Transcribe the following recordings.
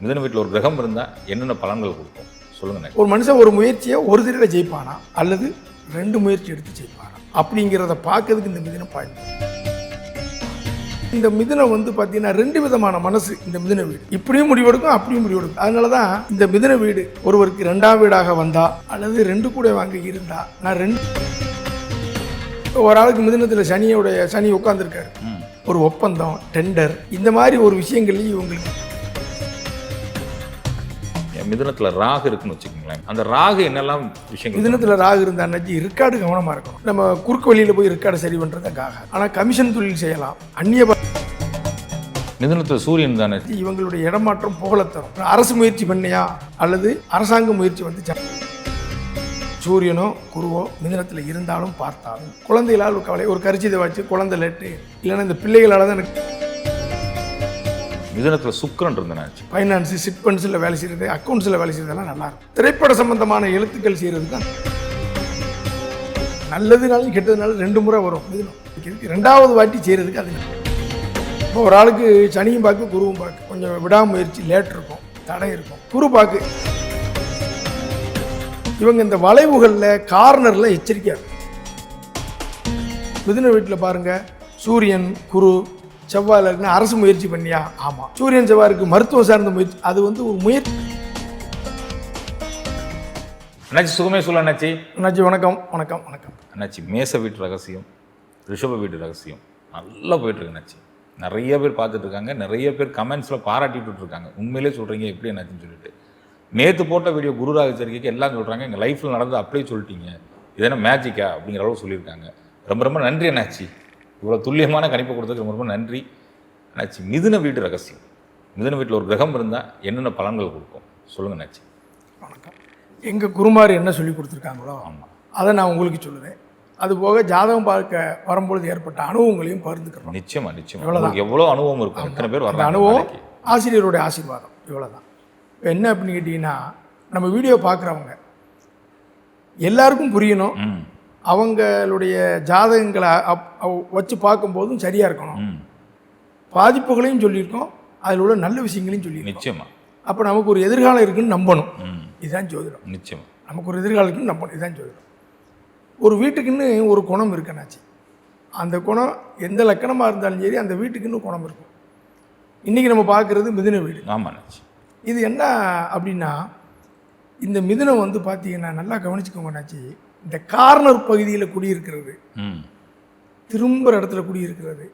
மிதன வீட்டில் ஒரு கிரகம் இருந்தால் என்னென்ன பலன்கள் கொடுக்கும்? சொல்லுங்கண்ணே ஒரு மனுஷன் ஒரு முயற்சியை ஒரு தடவை ஜெயிப்பானா? அல்லது ரெண்டு முயற்சி எடுத்து ஜெயிப்பானா? அப்படிங்கிறத பார்க்கறதுக்கு இந்த மிதினம் பயன்படும் இந்த மிதுனம் வந்து பார்த்தீங்கன்னா ரெண்டு விதமான மனசு இந்த மிதுன வீடு. இப்படியும் முடிவெடுக்கும் அப்படியும் முடிவெடுக்கும் அதனால தான் இந்த மிதுன வீடு ஒருவருக்கு ரெண்டாம் வீடாக வந்தா அல்லது ரெண்டு கூட வாங்க இருந்தா நான் ரெண்டு ஒரு ஆளுக்கு மிதுனத்தில் சனியோடைய சனி உட்காந்துருக்காரு ஒரு ஒப்பந்தம் டெண்டர் இந்த மாதிரி ஒரு விஷயங்கள்லையும் இவங்களுக்கு மிதுனத்தில் ராகு இருக்குன்னு வச்சுக்கோங்களேன். அந்த ராகு என்னெல்லாம் விஷயங்கள் மிதுனத்தில் ராகு இருந்தா அன்னைக்கு ரிக்கார்டு கவனமாக இருக்கணும். நம்ம குறுக்கு வழியில் போய் ரிக்கார்டு சரி பண்ணுறதுக்காக ஆனால் கமிஷன் தொழில் செய்யலாம். அந்நிய மிதுனத்தில் சூரியன் தானே இவங்களுடைய இடமாற்றம் புகழத் தரும். அரசு முயற்சி பண்ணியா? அல்லது அரசாங்க முயற்சி வந்து சூரியனோ குருவோ மிதுனத்தில் இருந்தாலும் பார்த்தாலும் குழந்தைகளால் ஒரு கவலை ஒரு கரிச்சிதை வச்சு குழந்தை லேட்டு இல்லைன்னா இந்த பிள்ளைகளால் தான் எனக்கு மிதனத்தில் சுக்கரன் இருந்தனாச்சு ஃபைனான்ஸு சிட் வேலை செய்கிறது அக்கௌண்ட்ஸில் வேலை செய்கிறதெல்லாம் நல்லா இருக்கும். திரைப்பட சம்பந்தமான எழுத்துக்கள் செய்கிறது தான் நல்லதுனாலும் கெட்டதுனாலும் ரெண்டு முறை வரும். மிதுனம் ரெண்டாவது வாட்டி செய்கிறதுக்கு அது இப்போ ஒரு ஆளுக்கு சனியும் பார்க்கு குருவும் பார்க்கு கொஞ்சம் விடாமுயற்சி லேட் இருக்கும் தடை இருக்கும். குரு பார்க்கு இவங்க இந்த வளைவுகளில் கார்னரில் எச்சரிக்கையாக மிதுன வீட்டில் பாருங்கள் சூரியன் குரு செவ்வாயில் இருக்குன்னா அரசு முயற்சி பண்ணியா? ஆமாம் சூரியன் செவ்வாய் இருக்கு மருத்துவம் சார்ந்த முயற்சி அது வந்து ஒரு முயற்சி. அண்ணாச்சி சுகமே சொல்ல அண்ணாச்சி. அண்ணாச்சி வணக்கம் வணக்கம் வணக்கம். அண்ணாச்சி மேச வீட்டு ரகசியம் ரிஷப வீட்டு ரகசியம். நல்லா போயிட்டு இருக்கு அண்ணாச்சி. நிறைய பேர் பார்த்துட்டு இருக்காங்க. நிறைய பேர் கமெண்ட்ஸில் பாராட்டிட்டு இருக்காங்க. உண்மையிலே சொல்கிறீங்க எப்படி என்னாச்சுன்னு சொல்லிட்டு. நேற்று போட்ட வீடியோ குருராக எச்சரிக்கைக்கு எல்லாம் சொல்கிறாங்க எங்கள் லைஃப்பில் நடந்து அப்படியே சொல்லிட்டீங்க. இது என்ன மேஜிக்கா அப்படிங்கிற அளவு சொல்லியிருக்காங்க. ரொம்ப ரொம்ப நன்றி அண்ணாச்சி. இவ்வளோ துல்லியமான கணிப்பை கொடுத்ததுக்கு ரொம்ப நன்றி. அண்ணாச்சி மிதுன வீட்டு ரகசியம். மிதுன வீட்டில் ஒரு கிரகம் இருந்தால் என்னென்ன பலன்கள் கொடுக்கும்? சொல்லுங்க அண்ணாச்சி வணக்கம். எங்கள் குருமார் என்ன சொல்லி கொடுத்துருக்காங்களோ ஆமாம் அதை நான் உங்களுக்கு சொல்லுவேன். அது போக ஜாதகம் பார்க்க வரும்பொழுது ஏற்பட்ட அனுபவங்களையும் பகிர்ந்துக்கிறோம். நிச்சயமா நிச்சயமா. உங்களுக்கு எவ்வளோ அனுபவம் இருக்கும்? எத்தனை பேர் வர்றாங்க அனுபவம்? ஆசிரியருடைய ஆசீர்வாதம். இவ்வளோதான் இப்போ என்ன அப்படின்னு கேட்டிங்கன்னா நம்ம வீடியோ பார்க்குறவங்க எல்லாருக்கும் புரியணும். ம். அவங்களுடைய ஜாதகங்களை வச்சு பார்க்கும்போதும் சரியாக இருக்கணும். பாதிப்புகளையும் சொல்லியிருக்கோம். அதில் உள்ள நல்ல விஷயங்களையும் சொல்லியிருக்கோம். நிச்சயமா. அப்போ நமக்கு ஒரு எதிர்காலம் இருக்குன்னு நம்பணும். இதுதான் ஜோதிடம். நிச்சயமா. நமக்கு ஒரு எதிர்காலம் இருக்குன்னு நம்பணும். இதுதான் ஜோதிடம். ஒரு வீட்டுக்குன்னு ஒரு குணம் இருக்குன்னாச்சு அந்த குணம் எந்த லக்கணமாக இருந்தாலும் சரி அந்த வீட்டுக்குன்னு குணம் இருக்கும். இன்றைக்கி நம்ம பார்க்குறது மிதுன வீடு. ஆமா அண்ணாச்சி இது என்ன அப்படின்னா இந்த மிதுனம் வந்து பார்த்தீங்கன்னா நல்லா கவனிச்சுக்கோங்கண்ணாச்சி இந்த கார்னர் பகுதியில் குடியிருக்கிறது. ம். திரும்புகிற இடத்துல குடியிருக்கிறது.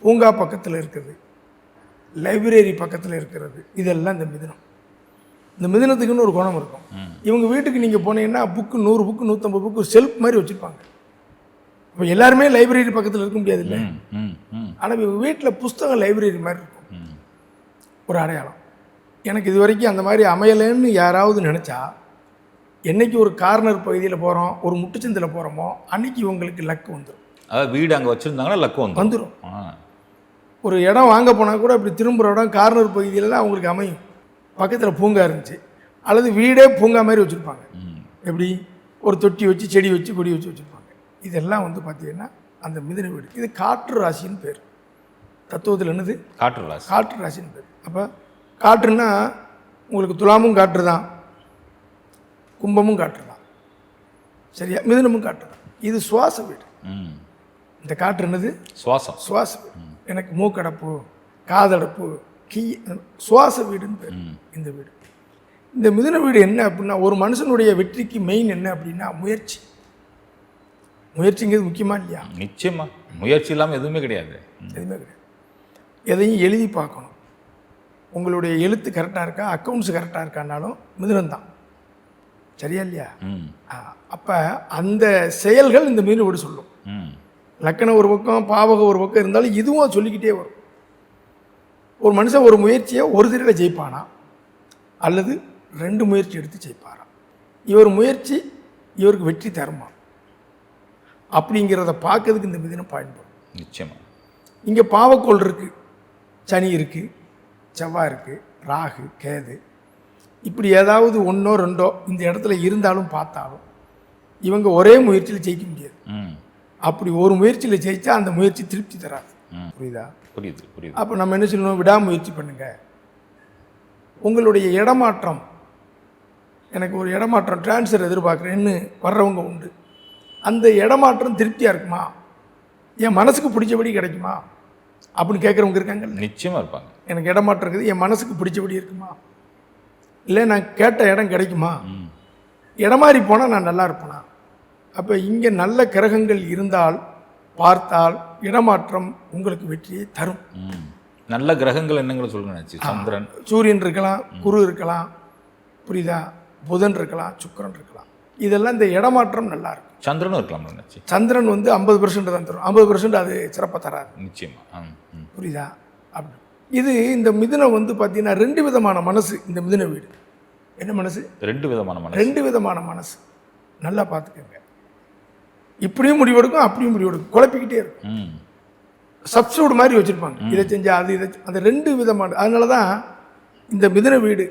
பூங்கா பக்கத்தில் இருக்கிறது லைப்ரரி பக்கத்தில் இருக்கிறது. இதெல்லாம் இந்த மிதுனம். இந்த மிதுனத்துக்குன்னு ஒரு குணம் இருக்கும். இவங்க வீட்டுக்கு நீங்கள் போனீங்கன்னா புக்கு நூறு புக்கு நூற்றம்பது புக்கு செல்ஃப் மாதிரி வச்சுருப்பாங்க. இப்போ எல்லாருமே லைப்ரரி பக்கத்தில் இருக்க முடியாது இல்லை ஆனால் இவங்க வீட்டில் புஸ்தகம் லைப்ரரி மாதிரி இருக்கும். ஒரு அடையாளம். எனக்கு இது வரைக்கும் அந்த மாதிரி அமையலைன்னு யாராவது நினச்சா என்னைக்கு ஒரு கார்னர் பகுதியில் போகிறோம் ஒரு முட்டுச்சந்தில் போகிறோமோ அன்னைக்கு இவங்களுக்கு லக்கு வந்துடும் அதாவது வீடு அங்கே வச்சுருந்தாங்கன்னா லக்கு வந்து வந்துடும் ஒரு இடம் வாங்க போனால் கூட இப்படி திரும்புகிற இடம் கார்னர் பகுதியில் அவங்களுக்கு அமையும். பக்கத்தில் பூங்கா இருந்துச்சு. அல்லது வீடே பூங்கா மாதிரி வச்சுருப்பாங்க. எப்படி? ஒரு தொட்டி வச்சு செடி வச்சு கொடி வச்சு வச்சுருப்பாங்க. இதெல்லாம் வந்து பார்த்தீங்கன்னா அந்த மிதுன வீடு. இது காற்று ராசின்னு பேர். தத்துவத்தில் என்னது? காற்று ராசி. காற்று ராசின்னு பேர். அப்போ காற்றுன்னா உங்களுக்கு துலாமும் காற்று தான். கும்பமும் தான் சரியா? மிதுனமும் தான் இது சுவாச வீடு. இந்த காற்று என்னது? சுவாசம். சுவாச வீடு. எனக்கு மூக்கடைப்பு காதடைப்பு கீ சுவாச வீடுன்னு பேர். இந்த வீடு. இந்த மிதுன வீடு என்ன அப்படின்னா ஒரு மனுஷனுடைய வெற்றிக்கு மெயின் என்ன அப்படின்னா முயற்சி. முயற்சிங்கிறது முக்கியமா இல்லையா? நிச்சயமா. முயற்சி இல்லாமல் எதுவுமே கிடையாது. எதுவுமே கிடையாது. எதையும் எழுதி பார்க்கணும். உங்களுடைய எழுத்து கரெக்டாக இருக்கா அக்கௌண்ட்ஸ் கரெக்டாக இருக்கானாலும் மிதுனம் தான் சரியா இல்லையா? அப்போ அந்த செயல்கள் இந்த மிதுன வீடு சொல்லும். லக்கணம் ஒரு பக்கம் பாவகம் ஒரு பக்கம் இருந்தாலும் இதுவும் சொல்லிக்கிட்டே வரும். ஒரு மனுஷன் ஒரு முயற்சியை ஒரு தடவை ஜெயிப்பானா? அல்லது ரெண்டு முயற்சி எடுத்து ஜெயிப்பாரா? இவர் முயற்சி இவருக்கு வெற்றி தருமா? அப்படிங்கிறத பார்க்கறதுக்கு இந்த மிதினம் பயன்படும். நிச்சயமா. இங்கே பாவக்கோள் இருக்குது சனி இருக்குது செவ்வாய் இருக்குது ராகு கேது. இப்படி ஏதாவது ஒன்றோ ரெண்டோ இந்த இடத்துல இருந்தாலும் பார்த்தாலும் இவங்க ஒரே முயற்சியில் ஜெயிக்க முடியாது. ம். அப்படி ஒரு முயற்சியில் ஜெயிச்சா அந்த முயற்சி திருப்தி தராது. புரியுதா? புரியுது புரியுது. அப்போ நம்ம என்ன சொல்லணும்? விடாமுயற்சி பண்ணுங்க. உங்களுடைய இடமாற்றம் எனக்கு ஒரு இடமாற்றம் ட்ரான்ஸ்ஃபர் எதிர்பார்க்குறேன்னு வர்றவங்க உண்டு. அந்த இடமாற்றம் திருப்தியாக இருக்குமா? என் மனசுக்கு பிடிச்சபடி கிடைக்குமா? அப்படின்னு கேட்குறவங்க இருக்காங்கல்ல. நிச்சயமா இருப்பாங்க. எனக்கு இடமாற்றம் இருக்குது என் மனசுக்கு பிடிச்சபடி இருக்குமா? இல்லை நான் கேட்ட இடம் கிடைக்குமா. இடம் மாறி போனால் நான் நல்லா இருப்பேனா? அப்போ இங்கே நல்ல கிரகங்கள் இருந்தால் பார்த்தால் இடமாற்றம் உங்களுக்கு வெற்றியை தரும். நல்ல கிரகங்கள் என்னங்களை சொல்லுங்க சந்திரன். சூரியன் இருக்கலாம் குரு இருக்கலாம் புரியுதா? புதன் இருக்கலாம் சுக்கிரன் இருக்கலாம். இதெல்லாம் இந்த இடமாற்றம் நல்லா இருக்கும். சந்திரனும் இருக்கலாம் சந்திரன் வந்து ஐம்பது பர்சன்ட் தான் தரும். ஐம்பது பர்சன்ட் அது சிறப்பாக தராது. நிச்சயமா. புரியுதா? அப்படி. இது இந்த மிதுனம் வந்து பார்த்தீங்கன்னா ரெண்டு விதமான மனசு இந்த மிதுன வீடு. என்ன மனசு? ரெண்டு விதமான மனசு. ரெண்டு விதமான மனசு. நல்லா பார்த்துக்கோங்க. இப்படியும் முடிவெடுக்கும் அப்படியும் முடிவெடுக்கும் குழப்பிக்கிட்டே இருக்கும். சப்ஸ்டியூட் மாதிரி வச்சுருப்பாங்க. இதை செஞ்சா அது இதை அந்த ரெண்டு விதமான அதனால தான் இந்த மிதுன வீடு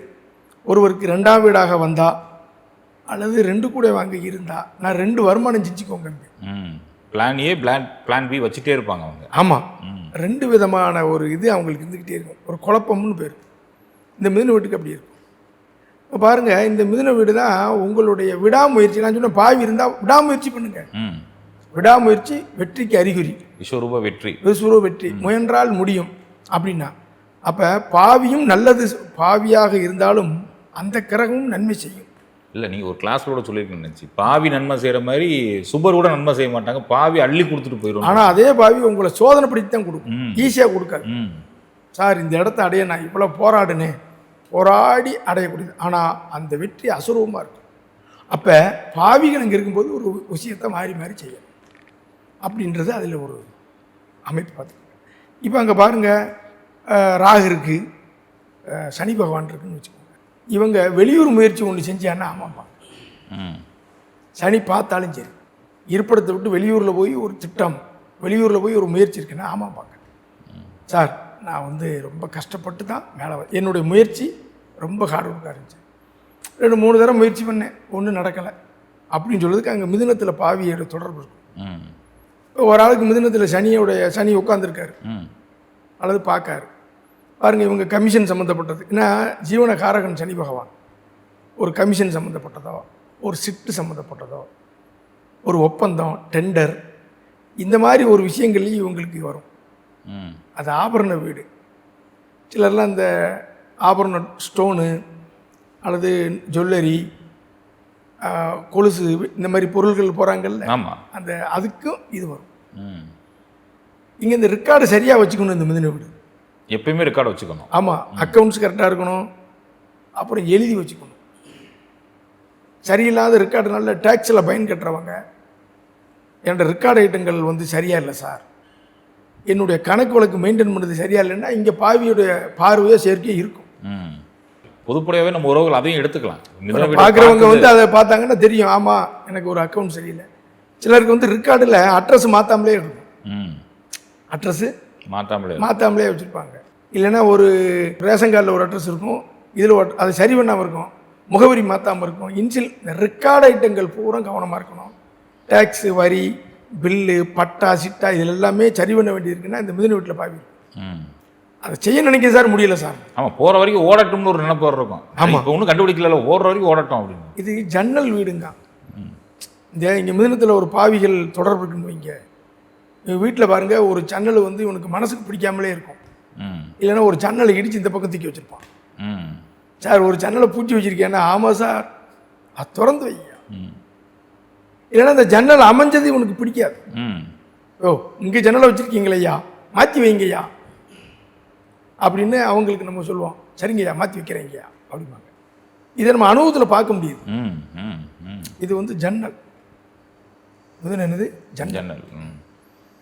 ஒருவருக்கு ரெண்டாம் வீடாக வந்தா அல்லது ரெண்டு கூட வாங்க இருந்தா நான் ரெண்டு வருமானம் செஞ்சுக்கோங்க. ம். Plan A plan plan B வச்சுட்டே இருப்பாங்க அவங்க. ஆமாம் ரெண்டு விதமான ஒரு இது அவங்களுக்கு இருந்துக்கிட்டே இருக்கும். ஒரு குழப்பம்னு பேர். இந்த மிதுன வீட்டுக்கு அப்படி இருக்கும். இப்போ பாருங்கள் இந்த மிதுன வீடு தான் உங்களுடைய விடாமுயற்சி. நான் சொன்ன பாவி இருந்தால் விடாமுயற்சி பண்ணுங்க. ம். விடாமுயற்சி வெற்றிக்கு அறிகுறி. விஸ்வரூப வெற்றி. விசுவ வெற்றி. முயன்றால் முடியும் அப்படின்னா. அப்போ பாவியும் நல்லது பாவியாக இருந்தாலும் அந்த கிரகமும் நன்மை செய்யும். இல்லை நீங்கள் ஒரு கிளாஸ்ல கூட சொல்லியிருக்கீங்க நினச்சி பாவி நன்மை செய்கிற மாதிரி சுபர் கூட நன்மை செய்ய மாட்டாங்க பாவி அள்ளி கொடுத்துட்டு போயிடும் ஆனால் அதே பாவி உங்களை சோதனைப்படுத்தி தான் கொடுக்கும். ஈஸியாக கொடுக்காது. சார் இந்த இடத்த அடைய நான் இவ்வளோ போராடினேன். போராடி அடையக்கூடியது. ஆனால் அந்த வெற்றி அசுரூபமாக இருக்கும். அப்போ பாவிகள் அங்கே இருக்கும்போது ஒரு விஷயத்தை மாறி மாறி செய்யணும். அப்படின்றது அதில் ஒரு அமைப்பு பார்த்துக்கோங்க இப்போ அங்கே பாருங்கள் ராகு இருக்குது சனி பகவான் இருக்குன்னு வச்சுக்கோங்க. இவங்க வெளியூர் முயற்சி ஒன்று செஞ்சான்னா ஆமாம்ப்பா சனி பார்த்தாலும் சரி. இருப்பிடத்தை விட்டு வெளியூரில் போய் ஒரு திட்டம் வெளியூரில் போய் ஒரு முயற்சி இருக்குன்னா ஆமாம் பார்க்க சார் நான் வந்து ரொம்ப கஷ்டப்பட்டு தான் மேலே என்னுடைய முயற்சி ரொம்ப ஹார்ட் ஒர்க்காக இருந்துச்சு. ரெண்டு மூணு தடவை முயற்சி பண்ணேன். ஒன்றும் நடக்கலை. அப்படின்னு சொல்றதுக்கு அங்கே மிதுனத்தில் பாவியோட தொடர்பு இருக்கும் ஒரு ஆளுக்கு மிதுனத்தில் சனியோடைய சனி உட்காந்துருக்காரு அல்லது பார்க்காரு. பாருங்கள் இவங்க கமிஷன் சம்மந்தப்பட்டது ஏன்னா ஜீவன காரகன் சனி பகவான். ஒரு கமிஷன் சம்மந்தப்பட்டதோ ஒரு சிட்டு சம்மந்தப்பட்டதோ ஒரு ஒப்பந்தம் டெண்டர் இந்த மாதிரி ஒரு விஷயங்கள்லையும் இவங்களுக்கு வரும். அது ஆபரண வீடு. சிலர்லாம் இந்த ஆபரண ஸ்டோனு அல்லது ஜுவல்லரி கொலுசு இந்த மாதிரி பொருள்கள் போகிறாங்கல்ல அந்த அதுக்கும் இது வரும். இங்கே இந்த ரெக்கார்டு சரியாக வச்சுக்கணும் இந்த மிதின வீடு. எப்பயுமே ரெக்கார்டு வச்சுக்கணும். ஆமாம் அக்கௌண்ட்ஸ் கரெக்டாக இருக்கணும். அப்புறம் எழுதி வச்சுக்கணும். சரியில்லாத ரெக்கார்டு நல்ல டேக்ஸில் பயன் கட்டுறவங்க என்னோட ரெக்கார்டு ஐட்டங்கள் வந்து சரியா இல்லை சார் என்னுடைய கணக்கு வழக்கு மெயின்டைன் பண்ணது சரியா இல்லைன்னா இங்கே பாவியுடைய பார்வையோ சேர்க்கையோ இருக்கும். பொதுப்படையாகவே நம்ம உறவுகள் அதையும் எடுத்துக்கலாம். பார்க்குறவங்க. வந்து அதை பார்த்தாங்கன்னா தெரியும். ஆமாம் எனக்கு ஒரு அக்கௌண்ட் சரியில்லை. சிலருக்கு வந்து ரெக்கார்டில் அட்ரஸ் மாற்றாமலே இருக்கும். அட்ரஸு மாற்றாமலே மாற்றாமலே வச்சுருப்பாங்க. இல்லைன்னா ஒரு ரேஷன் கார்டில் ஒரு அட்ரஸ் இருக்கும். இதில் அது சரி பண்ணாமல் இருக்கும். முகவரி மாற்றாமல் இருக்கும். இன்சில் ரெக்கார்டு ஐட்டங்கள் பூரா கவனமாக இருக்கணும். டேக்ஸு வரி பில்லு பட்டா சிட்டா இதில் எல்லாமே சரி பண்ண வேண்டியிருக்குன்னா இந்த மிதின வீட்டில் பாவி அதை செய்ய நினைக்க சார் முடியல சார். ஆமாம் போகிற வரைக்கும் ஓடட்டும்னு ஒரு நினைப்பு இருக்கும். ஆமா. இப்போ ஒன்றும் கண்டுபிடிக்கல ஓடுற வரைக்கும் ஓடட்டும் அப்படின்னு. இது ஜன்னல் வீடுங்க. இந்த இங்கே மிதினத்தில் ஒரு பாவிகள் தொடர்பு இருக்குன்னு வைங்க. வீட்டில் பாருங்கள் ஒரு ஜன்னல் வந்து இவனுக்கு மனசுக்கு பிடிக்காமலே இருக்கும். ம். இல்லைன்னா ஒரு ஜன்னலை இடித்து இந்த பக்கம் தூக்கி வச்சுருப்பான். ம். சார் ஒரு ஜன்னலை பூட்டி வச்சிருக்கேன்னா ஆமாம் சார் அது திறந்து வைங்க. ம். இல்லைன்னா இந்த ஜன்னல் அமைஞ்சது இவனுக்கு பிடிக்காது. ம். ஓ இங்கே ஜன்னலை வச்சுருக்கீங்களையா மாற்றி வைங்கய்யா அப்படின்னு அவங்களுக்கு நம்ம சொல்லுவோம். சரிங்கய்யா மாற்றி வைக்கிறேங்கய்யா அப்படிம்பாங்க. இதை நம்ம அனுபவத்தில் பார்க்க முடியுது. ம் ம் ம். இது வந்து ஜன்னல். என்னது? ஜன்னல். ஜன்னல் ம்.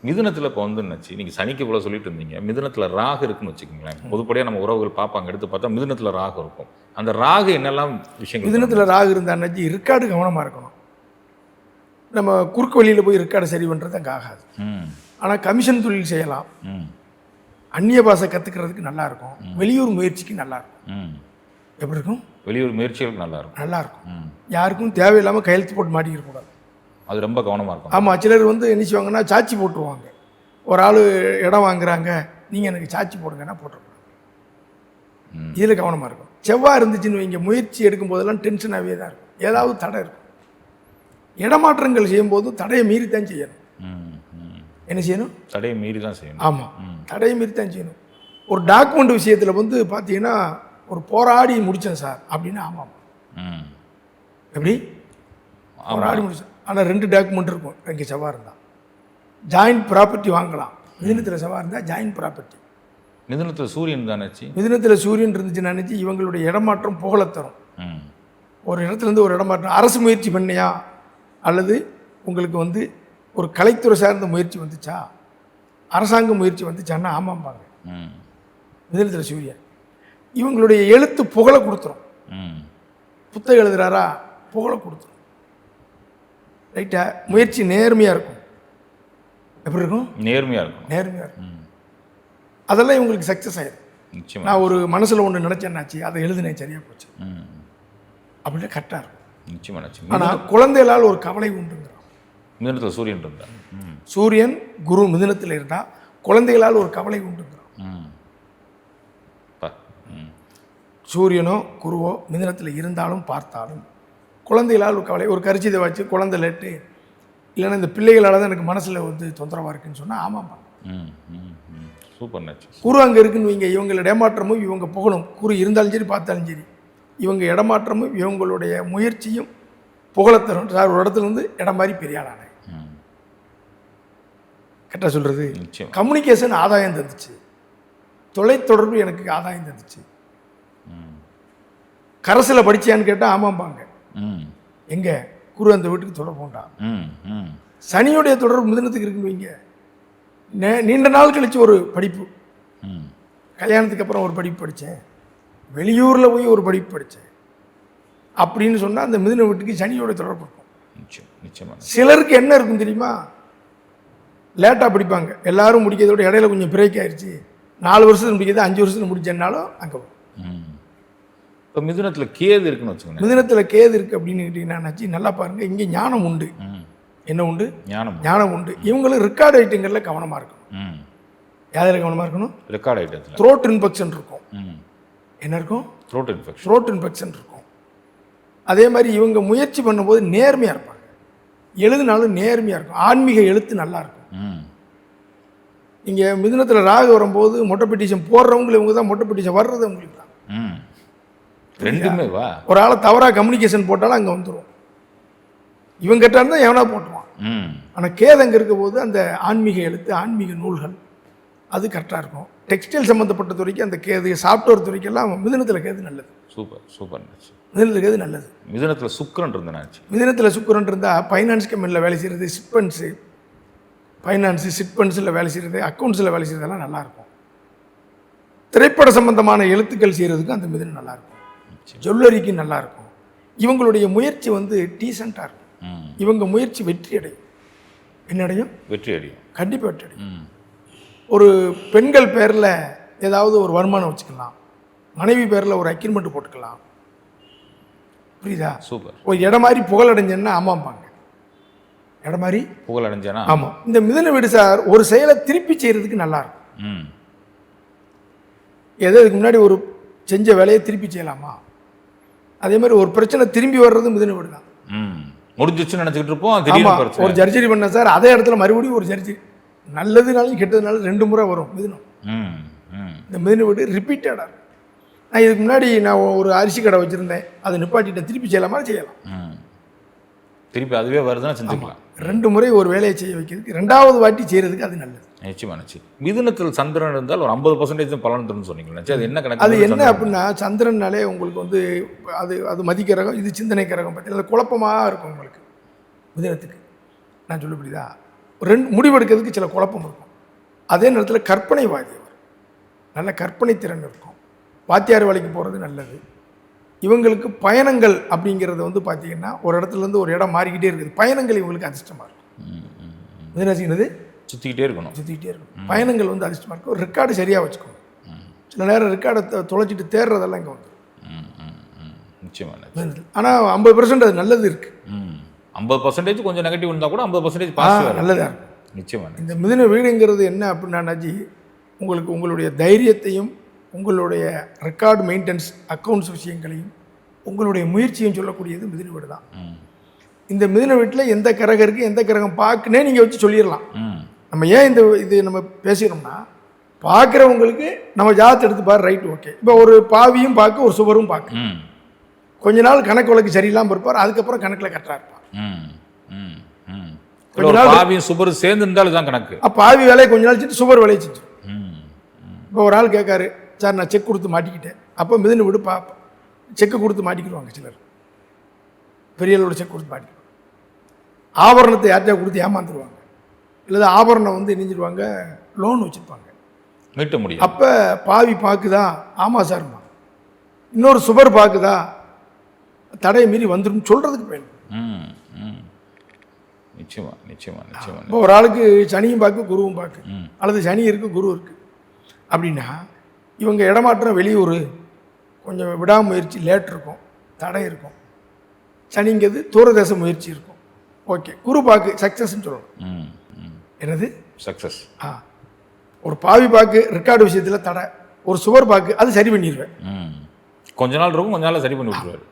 மிதுனத்தில் இப்போ வந்து என்னாச்சு நீங்கள் சனிக்கு போல சொல்லிட்டு இருந்தீங்க. மிதுனத்தில் ராகு இருக்குன்னு வச்சுக்கோங்களேன். பொதுப்படியாக நம்ம உறவுகள் பார்ப்பாங்க எடுத்து பார்த்தா மிதுனத்தில் ராகு இருக்கும். அந்த ராகு என்னெல்லாம் விஷயங்கள் மிதுனத்தில் ராகு இருந்தாச்சு ரெக்கார்டு கவனமாக இருக்கணும். நம்ம குறுக்கு வழியில் போய் ரெக்கார்டு சரி பண்ணுறது அங்கே ஆகாது. ஆனால் கமிஷன் தொழில் செய்யலாம். அந்நிய பாஷை கற்றுக்கிறதுக்கு நல்லா இருக்கும். வெளியூர் முயற்சிக்கு நல்லா இருக்கும். ம். எப்படி இருக்கும்? வெளியூர் முயற்சிகளுக்கு நல்லா இருக்கும். நல்லா இருக்கும். ம். யாருக்கும் தேவையில்லாமல் கையெழுத்து போட்டு மாட்டிக்கிறக்கூடாது அது ரொம்ப கவனமாக இருக்கும் ஆமாம் சிலர் வந்து என்ன செய்வாங்கன்னா சாட்சி போட்டுருவாங்க. ஒரு ஆள் இடம் வாங்குறாங்க நீங்கள் எனக்கு சாட்சி போடுங்கன்னா போட்டுருக்கூடாது ம். இதில் கவனமாக இருக்கும் செவ்வாய் இருந்துச்சுன்னு வைங்க முயற்சி எடுக்கும் போதெல்லாம் டென்ஷனாகவே தான் இருக்கும். ஏதாவது தடை இருக்கும். இடமாற்றங்கள் செய்யும்போது தடையை மீறி தான் செய்யணும். என்ன செய்யணும்? தடையை மீறி தான் செய்யணும். ஆமாம் தடையை மீறி தான் செய்யணும். ஒரு டாக்குமெண்ட் விஷயத்தில் வந்து பார்த்தீங்கன்னா ஒரு போராடி முடித்தேன் சார் அப்படின்னு ஆமாம். ம். எப்படி? போராடி முடிச்சேன். ஆனால் ரெண்டு டாக்குமெண்ட் இருக்கும். இங்கே செவ்வாய் இருந்தால் ஜாயிண்ட் ப்ராப்பர்ட்டி வாங்கலாம். மிதினத்தில் செவ்வாய் இருந்தால் ஜாயிண்ட் ப்ராப்பர்ட்டி மிதுனத்தில் சூரியன் தானேச்சு மிதினத்தில் சூரியன் இருந்துச்சுன்னு நினச்சி இவங்களுடைய இடமாற்றம் புகழத் தரும். ம். ஒரு இடத்துலேருந்து ஒரு இடமாற்றம். அரசு முயற்சி பண்ணியா? அல்லது உங்களுக்கு வந்து ஒரு கலைத்துறை சார்ந்த முயற்சி வந்துச்சா? அரசாங்க முயற்சி வந்துச்சான்னா ஆமாம்பாங்க. ம். மிதினத்தில் சூரியன். இவங்களுடைய எழுத்து புகழை கொடுத்துரும். ம். புத்தகம் எழுதுறாரா? புகழை கொடுத்துரும். ரைட்டா முயற்சி நேர்மையாக இருக்கும். எப்படி இருக்கும்? நேர்மையாக இருக்கணும் நேர்மையாக இருக்கும். அதெல்லாம் இவங்களுக்கு சக்ஸஸ் ஆயிடும் நான் ஒரு மனசில் ஒன்று நினச்சேன்னாச்சு அதை எழுதினேன் சரியாக போச்சு. அப்படின்னு கரெக்டாக இருக்கும். நிச்சயமா நிச்சயம். ஆனால் குழந்தைகளால் ஒரு கவலை உண்டுங்கிறோம் மிதுனத்தில் சூரியன் இருந்தா. ம். சூரியன் குரு மிதுனத்தில் இருந்தால் குழந்தைகளால் ஒரு கவலை ம். சூரியனோ குருவோ மிதுனத்தில் இருந்தாலும் பார்த்தாலும் குழந்தைகளால் ஒரு கவலை ஒரு கரிச்சிதை வச்சு குழந்தை லேட்டு இல்லைன்னா இந்த பிள்ளைகளால் தான் எனக்கு மனசில் வந்து தொந்தரவாக இருக்குன்னு சொன்னால் ஆமாம்ப்பா சூப்பர் குரு அங்கே இருக்குன்னு வைங்க இவங்கள இடமாற்றமும் இவங்க புகழும். குரு இருந்தாலும் சரி பார்த்தாலும் சரி. இவங்க இடமாற்றமும் இவங்களுடைய முயற்சியும் புகழத்தரும் சார் ஒரு இடத்துல இருந்து இடம் மாதிரி பெரிய ஆளானேன் கரெக்டாக சொல்கிறது கம்யூனிகேஷன் ஆதாயம் தந்துச்சு. தொலைத்தொடர்பு எனக்கு ஆதாயம் தந்துச்சு. கரசில் படிச்சியான்னு கேட்டால் ஆமாம்பாங்க. எங்கே? குரு அந்த வீட்டுக்கு தொடர்பு உண்டா ம் ம். சனியுடைய தொடர்பு மிதனத்துக்கு இருக்குன்னு வைங்க. நீண்ட நாள் கழிச்சு ஒரு படிப்பு. ம். கல்யாணத்துக்கு அப்புறம் ஒரு படிப்பு படித்தேன் வெளியூரில் போய் ஒரு படிப்பு படித்தேன் அப்படின்னு சொன்னால் அந்த மிதுன வீட்டுக்கு சனியோட தொடர்பு இருக்கும். சிலருக்கு என்ன இருக்கும் தெரியுமா? லேட்டாக படிப்பாங்க. எல்லாரும் முடிக்கிறதோட இடையில கொஞ்சம் பிரேக் ஆயிடுச்சு நாலு வருஷத்துல முடிக்கிறது அஞ்சு வருஷத்துல முடிச்சேன்னாலும் அங்கே ம். இப்போ மிதுனத்தில் கேது இருக்குன்னு வச்சுக்கோங்க மிதுனத்தில் கேது இருக்குது அப்படின்னு கேட்டிங்கன்னா நல்லா பாருங்கள் இங்கே ஞானம் உண்டு. என்ன உண்டு? ஞானம் ஞானம் உண்டு. இவங்களும் ரெக்கார்டு ஐட்டங்களில் கவனமாக இருக்கணும். ம். யாதில் கவனமாக இருக்கணும்? ரெக்கார்ட் ஐட்டத்தில் த்ரோட் இன்ஃபெக்ஷன் இருக்கும். என்ன இருக்கும்? த்ரோட் இன்ஃபெக்ஷன் த்ரோட் இன்ஃபெக்ஷன் இருக்கும். அதே மாதிரி இவங்க முயற்சி பண்ணும்போது நேர்மையாக இருப்பாங்க. எழுதுனாலும் நேர்மையாக இருக்கும். ஆன்மீக எழுத்து நல்லா இருக்கும். ம். இங்கே மிதுனத்தில் ராகு வரும்போது மொட்டை பெட்டிஷன் போடுறவங்க இவங்க தான் மொட்டை பெட்டிஷன் வர்றது உங்களுக்கு தான். ரெண்டுமே வா. ஒரு ஆளை தவறாக கம்யூனிகேஷன் போட்டாலும் அங்கே வந்துடும் இவங்க கிட்ட இருந்தால் எவனா போட்டுருவான் ம். ஆனால் கேதங்க இருக்க போது அந்த ஆன்மீக எழுத்து ஆன்மீக நூல்கள் அது கரெக்டாக இருக்கும். டெக்ஸ்டைல் சம்மந்தப்பட்ட துறைக்கு அந்த கேது சாஃப்ட்வேர் துறைக்கெல்லாம் மிதுனத்தில் கேது நல்லது. சூப்பர் சூப்பர் மிதுனத்தில் கேது நல்லது. மிதுனத்தில் சுக்கிரன் இருந்தனாச்சு மிதுனத்தில் சுக்கரன் இருந்தால் ஃபைனான்ஸ் கம்பெனியில் வேலை செய்கிறது சிட்பன்ஸு ஃபைனான்ஸு சிட்பன்ஸில் வேலை செய்கிறது அக்கௌண்ட்ஸில் வேலை செய்கிறதெல்லாம் நல்லாயிருக்கும் திரைப்பட சம்பந்தமான எழுத்துக்கள் செய்கிறதுக்கு அந்த மிதுனம் நல்லாயிருக்கும் ஜுவல்லரிக்கு நல்லாயிருக்கும். இவங்களுடைய முயற்சி வந்து டீசெண்டாக இருக்கும். இவங்க முயற்சி வெற்றி அடையும். என்ன அடையும்? வெற்றி அடையும். கண்டிப்பாக வெற்றி அடையும். ஒரு பெண்கள் பேரில் ஏதாவது ஒரு வருமானம் வச்சுக்கலாம். மனைவி பேரில் ஒரு அக்ரிமெண்ட் போட்டுக்கலாம். புரியுதா? சூப்பர். ஒரு இடம் மாதிரி புகழடைஞ்சேன்னா ஆமாம்பாங்க. இடம் மாதிரி? புகழ் அடைஞ்சானா ஆமாம் இந்த மிதுன வீடு சார் ஒரு செயலை திருப்பி செய்கிறதுக்கு நல்லா இருக்கும் ம். ஏதோ இதுக்கு முன்னாடி ஒரு செஞ்ச வேலையை திருப்பி செய்யலாமா? அதே மாதிரி ஒரு பிரச்சனை திரும்பி வர்றது மிதுன வீடு தான். ம். முடிஞ்சிச்சுன்னு நினச்சிக்கிட்டு இருப்போம் ஒரு ஜர்ஜரி பண்ண சார் அதே இடத்துல மறுபடியும் ஒரு ஜர்ஜரி நல்லதுனாலும் கெட்டதுனாலும் ரெண்டு முறை வரும் மிதுனம். இந்த மிதுன வீடு ரிப்பீட்டடாக இருக்கும் நான் இதுக்கு முன்னாடி நான் ஒரு அரிசி கடை வச்சுருந்தேன். அதை நிப்பாட்டிட்டேன். திருப்பி செய்யலாமா? செய்யலாம். திருப்பி அதுவே வருதுன்னா செஞ்சுக்கலாம். ரெண்டு முறை ஒரு வேலையை செய்ய வைக்கிறதுக்கு ரெண்டாவது வாட்டி செய்கிறதுக்கு அது நல்லது. நிச்சயமா நிச்சயம். மிதுனத்தில் சந்திரன் இருந்தால் ஒரு ஐம்பது பர்சன்டேஜ் பலன் தரும்னு சொன்னீங்க நிச்சயம். அது என்ன கணக்கு அது என்ன? அப்படின்னா சந்திரன்னாலே உங்களுக்கு வந்து அது அது மதிக்க ரகம் இது சிந்தனை ரகம் பார்த்தீங்கன்னா அது குழப்பமாக இருக்கும் உங்களுக்கு மிதனத்துக்கு. நான் சொல்ல புரியுதா ரெண்டு முடிவெடுக்கிறதுக்கு சில குழப்பம் இருக்கும். அதே நேரத்தில் கற்பனைவாதி அவர். நல்ல கற்பனை திறன் இருக்கும். வாத்தியார் வேலைக்கு போகிறது நல்லது. இவங்களுக்கு பயணங்கள் அப்படிங்கிறது வந்து பார்த்தீங்கன்னா ஒரு இடத்துல இருந்து ஒரு இடம் மாறிக்கிட்டே இருக்குது. பயணங்கள் இவங்களுக்கு அதிர்ஷ்டமாக இருக்கும். மிதனசிங்கிறது சுத்திக்கிட்டே இருக்கணும். சுற்றிக்கிட்டே இருக்கும் பயணங்கள் வந்து அதிர்ஷ்டமாக இருக்கும். ரெக்கார்டு சரியாக வச்சுக்கோங்க. சில நேரம் ரெக்கார்டை தொலைச்சிட்டு தேடுறதெல்லாம் இங்கே வந்துடும் ம், ம், ம். நிச்சயமா நிச்சயம். ஆனால் ஐம்பது பர்சன்ட் அது நல்லது இருக்குது ஐம்பது பர்சன்டேஜ் கொஞ்சம் நெகட்டிவ் இருந்தால் கூட ஐம்பது பர்சன்டேஜ் பாசிட்டிவ் நல்லதாக இருக்கும். நிச்சயமா இந்த மிதுன வீடுங்கிறது என்ன அப்படின்னாச்சு உங்களுக்கு உங்களுடைய தைரியத்தையும் உங்களுடைய ரெக்கார்டு மெயின்டெனன்ஸ் அக்கௌண்ட்ஸ் விஷயங்களையும் உங்களுடைய முயற்சியும் சொல்லக்கூடியது மிதுன வீடு தான் இந்த மிதுன வீட்டில் எந்த கிரகம் இருக்குது எந்த கிரகம் பார்க்குனே நீங்கள் வச்சு சொல்லிடலாம். நம்ம ஏன் இந்த இது நம்ம பேசுகிறோம்னா பார்க்குறவங்களுக்கு நம்ம ஜாதத்தை எடுத்து பாரு ரைட் ஓகே இப்போ ஒரு பாவியும் பார்க்க ஒரு சுவரும் பார்க்க. கொஞ்ச நாள் கணக்கு வழக்கு சரியில்லாமல் இருப்பார் அதுக்கப்புறம் கணக்கில் கரெக்டாக இருப்பார் கொஞ்ச நாள் பாவியும் சுபரும் சேர்ந்து இருந்தாலும் தான் கணக்கு. அப்போ பாவி வேலையை கொஞ்ச நாள் செஞ்சு சுவர் வேலையை செஞ்சு. இப்போ ஒரு ஆள் கேட்காரு சார் நான் செக் கொடுத்து மாட்டிக்கிட்டேன். அப்போ மிதுன விடு பா செக்கு கொடுத்து மாட்டிக்கிடுவாங்க சிலர். பெரிய அளவோட செக் கொடுத்து மாட்டிக்கிடுவாங்க. ஆபரணத்தை யார்கிட்டயா கொடுத்து ஏமாந்துருவாங்க. இல்லை ஆபரணம் வந்து இணைஞ்சிருவாங்க லோன் வச்சுருப்பாங்க. மீட்ட முடியும் அப்போ பாவி பார்க்குதா ஆமாம் சார்மா இன்னொரு சுவர் பார்க்குதா தடையை மீறி வந்துடும் சொல்கிறதுக்கு பயன் ம் ம். நிச்சயமா நிச்சயமா நிச்சயமா. இப்போ ஒரு ஆளுக்கு சனியும் பார்க்கு குருவும் பார்க்கு. அல்லது சனி இருக்குது குரு இருக்குது அப்படின்னா இவங்க இடமாற்றம் வெளியூர் கொஞ்சம் விடாமுயற்சி லேட் இருக்கும் தடை இருக்கும். சனிங்கிறது தூரதேச முயற்சி இருக்கும். ஓகே குரு பாக்கு சக்ஸஸ்ன்னு சொல்லணும் என்னது? சக்ஸஸ் ஆ. ஒரு பாவி பாக்கு ரெக்கார்டு விஷயத்தில் தடை ஒரு சுவர் பாக்கு அது சரி பண்ணிடுவேன் கொஞ்ச நாள் இருக்கும் கொஞ்ச நாள் சரி பண்ணி விட்டுருவாரு.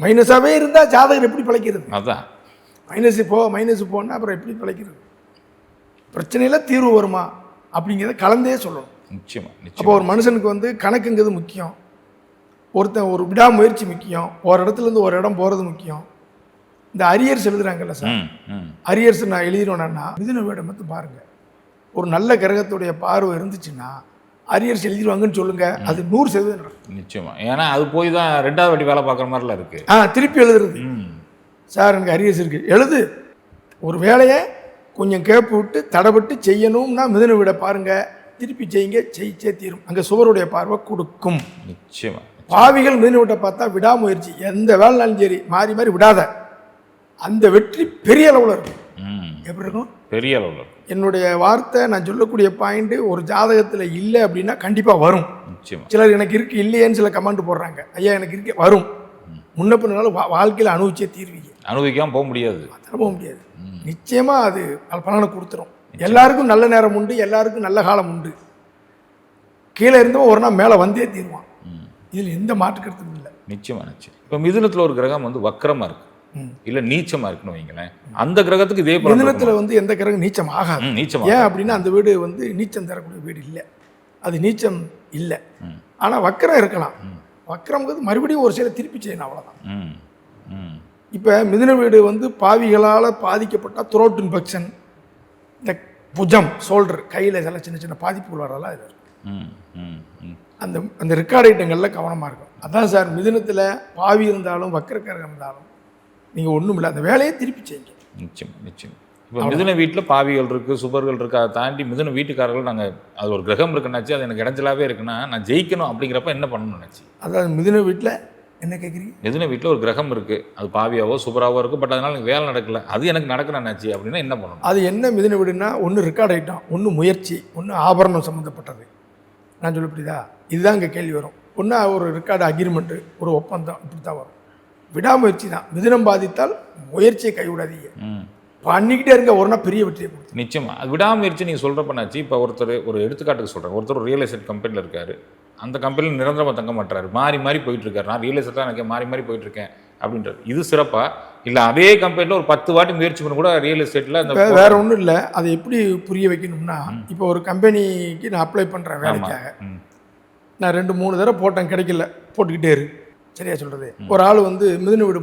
மைனஸாகவே இருந்தால் ஜாதகர் எப்படி பிழைக்கிறது? அதான். மைனஸ் போ மைனஸ் போனால் அப்புறம் எப்படி பிழைக்கிறது? பிரச்சனையில் தீர்வு வருமா? அப்படிங்கிறத கலந்தே சொல்லணும். நிச்சயமா அப்போ ஒரு மனுஷனுக்கு வந்து கணக்குங்கிறது முக்கியம். ஒருத்தன் ஒரு விடாமுயற்சி முக்கியம். ஒரு இடத்துல இருந்து ஒரு இடம் போகிறது முக்கியம். இந்த அரியர்ஸ் எழுதுறாங்கல்ல சார்? அரியர்ஸ் நான் எழுதிடுவேன்னா மிதுன வீடை மட்டும் பாருங்கள் ஒரு நல்ல கிரகத்துடைய பார்வை இருந்துச்சுன்னா அரியர்ஸ் எழுதிடுவாங்கன்னு சொல்லுங்க. அது நூறு சதவீதம் நடக்கும். நிச்சயமா. ஏன்னா அது போய் தான் ரெண்டாவது வாட்டி வேலை பார்க்குற மாதிரிலாம் இருக்கு. ஆ திருப்பி எழுதுறது. சார் எனக்கு அரியர்ஸ் இருக்குது எழுது. ஒரு வேலையை கொஞ்சம் கேப்பு விட்டு தடைபட்டு செய்யணும்னா மிதுன வீடை பாருங்கள் திருப்பி செய்யுங்க. ஜெயிச்சே தீரும். அங்கே சுவருடைய பார்வை கொடுக்கும். நிச்சயமா. பாவிகள் மிதுன வீட்டை பார்த்தா விடாமுயற்சி. எந்த வேலைனாலும் சரி மாறி மாறி விடாத. அந்த வெற்றி பெரிய அளவில் இருக்கும். எப்படி இருக்கும்? பெரிய அளவில் என்னுடைய வார்த்தை நான் சொல்லக்கூடிய பாயிண்ட் ஒரு ஜாதகத்தில் இல்லை அப்படின்னா கண்டிப்பாக வரும். நிச்சயமா. சிலர் எனக்கு இருக்கு இல்லையேன்னு சில கமெண்ட் போடுறாங்க. ஐயா எனக்கு இருக்கு வரும். முன்ன பின்னாலும் வாழ்க்கையில் அனுபவிச்சே தீர்வீங்க. அனுபவிக்காம போக முடியாது. போக முடியாது. நிச்சயமா அது பல பலனை கொடுத்துரும். எல்லாருக்கும் நல்ல நேரம் உண்டு எல்லாருக்கும் நல்ல காலம் உண்டு. கீழே இருந்தவன் ஒரு நாள் மேலே வந்தே தீருவான். இதில் எந்த மாற்று கருத்தும் இல்லை. நிச்சயமா நிச்சயம். இப்போ மிதுனத்தில் ஒரு கிரகம் வந்து வக்கரமா இருக்கு. ம். இல்ல நீச்சமா இருக்குன்னு வைங்களேன். அந்த கிரகத்துக்கு இதே? மிதனத்தில் வந்து எந்த கிரகம் நீச்சம் ஆகாது நீச்சமா ஏன் அப்படின்னா அந்த வீடு வந்து நீச்சம் தரக்கூடிய வீடு இல்லை. அது நீச்சம் இல்லை. ஆனால் வக்கரம் இருக்கலாம். வக்கரம்ங்கிறது மறுபடியும் ஒரு சில திருப்பி செய்யணும் அவ்வளோதான் இப்போ மிதுன வீடு வந்து பாவிகளால் பாதிக்கப்பட்ட த்ரோட் இன்ஃபெக்ஷன் இந்த புஜம் ஷோல்டர் கையில் சில சின்ன சின்ன பாதிப்புகள் வரலாம் இது. இருக்கும் அந்த அந்த ரெக்கார்ட் ஐட்டங்களில் கவனமாக இருக்கும் அதான் சார் மிதுனத்தில் பாவி இருந்தாலும் வக்கரக்கரம் இருந்தாலும் நீங்கள் ஒன்றும் இல்லை அந்த வேலையை திருப்பி செய்யுங்க நிச்சயம் நிச்சயம். இப்போ மிதுன வீட்டில் பாவிகள் இருக்கு சுபர்கள் இருக்கு அதை தாண்டி மிதுன வீட்டுக்காரர்கள் நாங்கள் அது ஒரு கிரகம் இருக்குன்னாச்சு அது எனக்கு இடைஞ்சலாவே இருக்குன்னா நான் ஜெயிக்கணும் அப்படிங்கிறப்ப என்ன பண்ணணும்னு நினச்சி? அதாவது மிதுன வீட்டில் என்ன கேட்குறீங்க மிதுன வீட்டில் ஒரு கிரகம் இருக்கு அது பாவியாவோ சுபராவோ இருக்கு பட் அதனால எனக்கு வேலை நடக்கல அது எனக்கு நடக்கணும்னாச்சு அப்படின்னா என்ன பண்ணணும்? அது என்ன மிதுன வீடுனா ஒன்று ரெக்கார்ட் ஐட்டம் ஒன்று முயற்சி ஒன்று ஆபரணம் சம்மந்தப்பட்டது நான் சொல்ல புரியுதா? இதுதான் இங்கே கேள்வி வரும். ஒன்று ஒரு ரெக்கார்டு அக்ரிமெண்ட்டு ஒரு ஒப்பந்தம் இப்படி தான் வரும். விடாமுயற்சி தான் மிதுனம் பாதித்தால் முயற்சியை கைவிடாதீங்க. பண்ணிக்கிட்டே இருங்க ஒரு நாள் பெரிய வெற்றியை கொடுத்து நிச்சயமா. விடாமுயற்சி நீங்கள் சொல்கிறப்பனாச்சு இப்போ ஒருத்தர் ஒரு எடுத்துக்காட்டுக்கு சொல்கிறேன் ஒருத்தர் ரியல் எஸ்டேட் கம்பெனியில் இருக்காரு. அந்த கம்பெனியில் நிரந்தரமாக தங்க மாட்டாரு. மாறி மாறி போயிட்டு இருக்காரு நான் ரியல் எஸ்டேட்டாக எனக்கு மாறி மாறி போயிட்டு இருக்கேன் அப்படின்றது இது சிறப்பா? இல்லை அதே கம்பெனியில் ஒரு பத்து வாட்டி முயற்சி பண்ணி கூட ரியல் எஸ்டேட்டில் அந்த வேற ஒன்றும் இல்லை. அதை எப்படி புரிய வைக்கணும்னா இப்போ ஒரு கம்பெனிக்கு நான் அப்ளை பண்ணுறேன் வேலைக்காக. ம். நான் ரெண்டு மூணு தடவை போட்டேன் கிடைக்கல. போட்டுக்கிட்டே இரு. சரியா சொல்கிறது ஒரு ஆள் வந்து மிதுன வீடு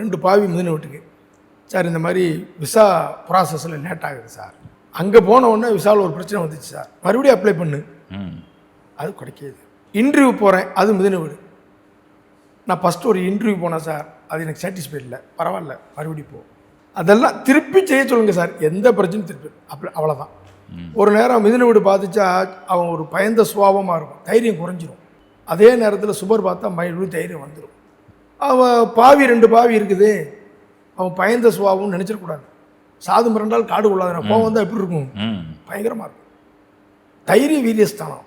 ரெண்டு பாவி மிதுன வீட்டுக்கு. சார் இந்த மாதிரி விசா ப்ராசஸில் லேட் ஆகுது சார். அங்கே போன உடனே விசாவில் ஒரு பிரச்சனை வந்துச்சு சார். மறுபடியும் அப்ளை பண்ணு. அது கிடைக்காது இன்டர்வியூ போகிறேன் அது மிதுன வீடு. நான் ஃபஸ்ட்டு ஒரு இன்டர்வியூ போனேன் சார். அது எனக்கு சாட்டிஸ்ஃபைட் இல்லை. பரவாயில்ல மறுபடியும் போ. அதெல்லாம் திருப்பி செய்ய சொல்லுங்க சார். எந்த பிரச்சனையும் திருப்பி அப்படி அவ்வளோதான் ஒரு நேரம் மிதுன வீடு பார்த்துச்சா அவன் ஒரு பயந்த சுபாவமாக இருக்கும். தைரியம் குறைஞ்சிரும். அதே நேரத்தில் சுபர் பார்த்தா மறுபடியும் தைரியம் வந்துடும் அவன் பாவி ரெண்டு பாவி இருக்குது. அவன் பயந்த சுபாவம்னு நினச்சிடக்கூடாது சாது மிரண்டால் காடு கொள்ளாத கோவம் வந்தால் எப்படி இருக்கும்? பயங்கரமாக இருக்கும். தைரிய வீரியஸ்தானம்.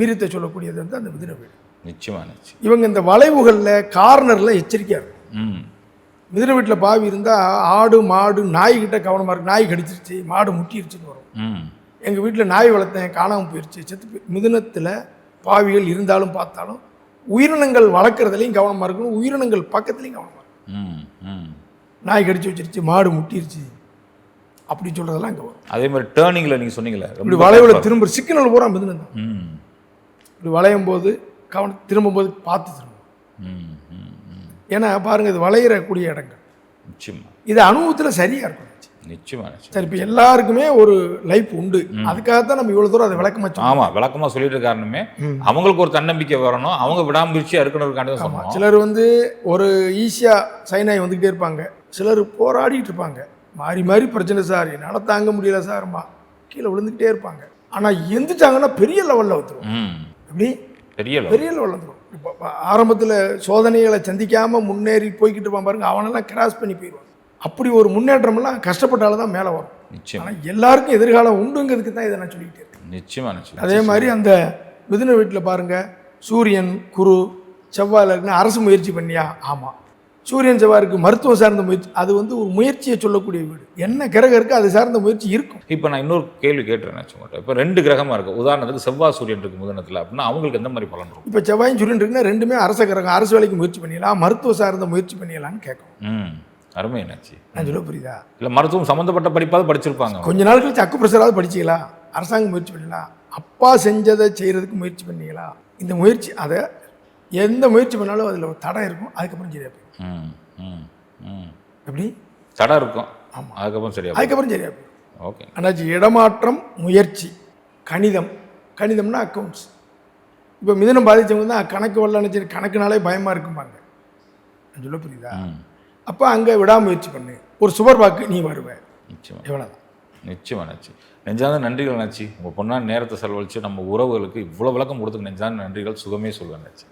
வீரியத்தை சொல்லக்கூடியது வந்து அந்த மிதுன வீடு. நிச்சயமா நிச்சயம். இவங்க இந்த வளைவுகளில் கார்னரில் எச்சரிக்கையாக இருக்கும். மிதுன வீட்டில் பாவி இருந்தால் ஆடு மாடு நாய்கிட்ட கவனமாக இருக்கு. நாய் கடிச்சிருச்சு மாடு முட்டிருச்சுன்னு வரும். எங்கள் வீட்டில் நாய் வளர்த்தேன் காணாமல் போயிடுச்சு செத்து மிதுனத்தில் பாவிகள் இருந்தாலும் பார்த்தாலும் உயிரினங்கள் வளர்க்குறதுலையும் கவனமாக இருக்கணும் உயிரினங்கள் பக்கத்துலேயும் கவனமாக இருக்கணும். ம் ம். நாய் கடிச்சு வச்சிருச்சு மாடு முட்டிருச்சு அப்படி சொல்கிறதெல்லாம் இங்கே வரும். அதே மாதிரி டேர்னிங்கில் நீங்கள் சொன்னீங்களே இப்படி வளைவுல திரும்ப சிக்கனல் பூரா மிதுனம் தான். ம். இப்படி வளையும் போது கவனம் திரும்பும்போது பார்த்து திரும்பும். ஏன்னா பாருங்க இது வளையிறக்கூடிய இடங்கள். நிச்சயமா. இது அனுபவத்தில் சரியாக இருக்கும் நிச்சயமா நிச்சயம். சரி இப்போ எல்லாருக்குமே ஒரு லைஃப் உண்டு. அதுக்காகத்தான் நம்ம இவ்வளோ தூரம் அதை விளக்கமா சொன்னோம் ஆமா விளக்கமா சொல்லிட்டு காரணமே அவங்களுக்கு ஒரு தன்னம்பிக்கை வரணும். அவங்க விடாமுயற்சியா இருக்கணும்னு தான் சிலர் வந்து ஒரு ஈஸியாக சைனாய் வந்துக்கிட்டே இருப்பாங்க. சிலர் போராடிட்டு இருப்பாங்க. மாறி மாறி பிரச்சனை சார். என்னால் தாங்க முடியல சார்மா கீழே விழுந்துக்கிட்டே இருப்பாங்க. ஆனால் எந்திரிச்சாங்கன்னா பெரிய லெவலில் வந்துடும் ம். எப்படி? பெரிய. பெரிய லெவலில் வந்துடும் இப்போ ஆரம்பத்தில் சோதனைகளை சந்திக்காமல் முன்னேறி போய்கிட்டு இருப்பான் பாருங்க. அவனெல்லாம் கிராஸ் பண்ணி போயிடுவான். அப்படி ஒரு முன்னேற்றமெல்லாம் கஷ்டப்பட்டால தான் மேலே வரும். நிச்சயம். ஆனால் எல்லாருக்கும் எதிர்காலம் உண்டுங்கிறதுக்கு தான் இதை நான் சொல்லிக்கிட்டே இருக்கேன் நிச்சயமா நிச்சயம். அதே மாதிரி அந்த மிதுன வீட்டில் பாருங்க சூரியன் குரு செவ்வாயில் இருக்குன்னு அரசு முயற்சி பண்ணியா? ஆமாம் சூரியன் செவ்வாய் இருக்கு மருத்துவம் சார்ந்த முயற்சி அது வந்து ஒரு முயற்சியை சொல்லக்கூடிய வீடு. என்ன கிரகம் இருக்கு அது சார்ந்த முயற்சி இருக்கும்? இப்போ நான் இன்னொரு கேள்வி கேட்டுறேன் உங்கள்கிட்ட. இப்போ ரெண்டு கிரகமா இருக்கு. உதாரணத்துக்கு செவ்வாய் சூரியன் இருக்கு முதனத்தில் அப்படின்னா அவங்களுக்கு எந்த மாதிரி பலன் இருக்கும்? இப்போ செவ்வாயும் சூரியன் இருக்குன்னா ரெண்டுமே அரச கிரகம் அரசு வேலைக்கு முயற்சி பண்ணிடலாம் மருத்துவ சார்ந்த முயற்சி பண்ணிடலாம்னு கேட்கும். அருமை என்னாச்சு? நான் சொல்ல புரியுதா? இல்லை மருத்துவம் சம்மந்தப்பட்ட படிப்பாவது படிச்சிருப்பாங்க. கொஞ்ச நாள் கழிச்சு அக்கு பிரசராவது படிச்சிக்கலாம். அரசாங்கம் முயற்சி பண்ணலாம் அப்பா செஞ்சதை செய்கிறதுக்கு முயற்சி பண்ணீங்களா? இந்த முயற்சி அதை எந்த முயற்சி பண்ணாலும் அதில் ஒரு தடை இருக்கும். அதுக்கப்புறம் சரியா போயிடும். எப்படி? தடை இருக்கும். அதுக்கப்புறம் சரியா. அதுக்கப்புறம் சரியா போயிடும். ஓகே. அண்ணாச்சி இடமாற்றம் முயற்சி கணிதம். கணிதம்னா அக்கௌண்ட்ஸ் இப்போ மிதனம் பாதித்தவங்க தான் கணக்கு வரலன்னு சரி கணக்குனாலே பயமாக இருக்கும்பாங்க. சொல்ல புரியுதா? அப்போ அங்கே விடாமுயற்சி பண்ணு. ஒரு சுவர் வாக்கு நீ வருவ. நிச்சயமா. எவ்வளோதான் நிச்சயமா நச்சு. நெஞ்சாத நன்றிகள் நச்சு. உங்கள் பொண்ணான நேரத்தை செலவழித்து நம்ம உறவுகளுக்கு இவ்வளோ விளக்கம் கொடுத்துக்கு நெஞ்சான நன்றிகள் சுகமே சொல்வேன் நச்சு.